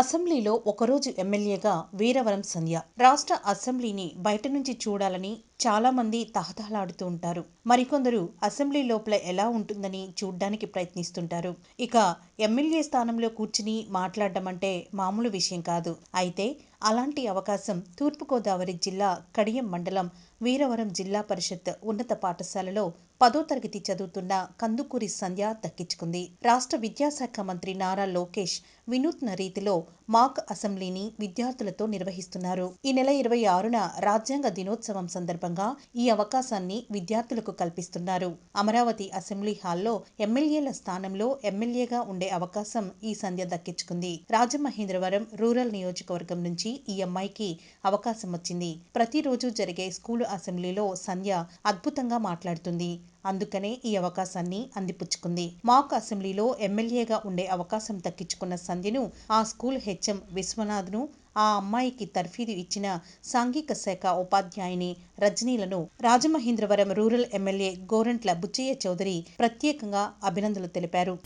అసెంబ్లీలో ఒకరోజు ఎమ్మెల్యేగా వీరవరం సంధ్య. రాష్ట్ర అసెంబ్లీని బయట నుంచి చూడాలని చాలా మంది తహతహలాడుతూ ఉంటారు. మరికొందరు అసెంబ్లీ లోపల ఎలా ఉంటుందని చూడ్డానికి ప్రయత్నిస్తుంటారు. ఇక ఎమ్మెల్యే స్థానంలో కూర్చుని మాట్లాడడం అంటే మామూలు విషయం కాదు. అయితే అలాంటి అవకాశం తూర్పుగోదావరి జిల్లా కడియం మండలం వీరవరం జిల్లా పరిషత్ ఉన్నత పాఠశాలలో పదో తరగతి చదువుతున్న కందుకూరి సంధ్య దక్కించుకుంది. రాష్ట్ర విద్యాశాఖ మంత్రి నారా లోకేష్ వినూత్న రీతిలో మాక్ అసెంబ్లీని విద్యార్థులతో నిర్వహిస్తున్నారు. ఈ నెల ఇరవై ఆరున రాజ్యాంగ దినోత్సవం సందర్భంగా ఈ అవకాశాన్ని విద్యార్థులకు కల్పిస్తున్నారు. అమరావతి అసెంబ్లీ హాల్లో ఎమ్మెల్యేల స్థానంలో ఎమ్మెల్యేగా ఉండే అవకాశం ఈ సంధ్య దక్కించుకుంది. రాజమహేంద్రవరం రూరల్ నియోజకవర్గం నుంచి ఈ అమ్మాయికి అవకాశం వచ్చింది ప్రతిరోజు జరిగే స్కూలు అసెంబ్లీలో సంధ్య అద్భుతంగా మాట్లాడుతుంది. అందుకనే ఈ అవకాశాన్ని అందిపుచ్చుకుంది. మాక్ అసెంబ్లీలో ఎమ్మెల్యేగా ఉండే అవకాశం దక్కించుకున్న సంధ్యను ఆ స్కూల్ హెచ్ఎం విశ్వనాథ్ను ఆ అమ్మాయికి తర్ఫీదు ఇచ్చిన సాంఘిక శాఖ ఉపాధ్యాయుని రజనీలను రాజమహేంద్రవరం రూరల్ ఎమ్మెల్యే గోరంట్ల బుచ్చయ్య చౌదరి ప్రత్యేకంగా అభినందనలు తెలిపారు.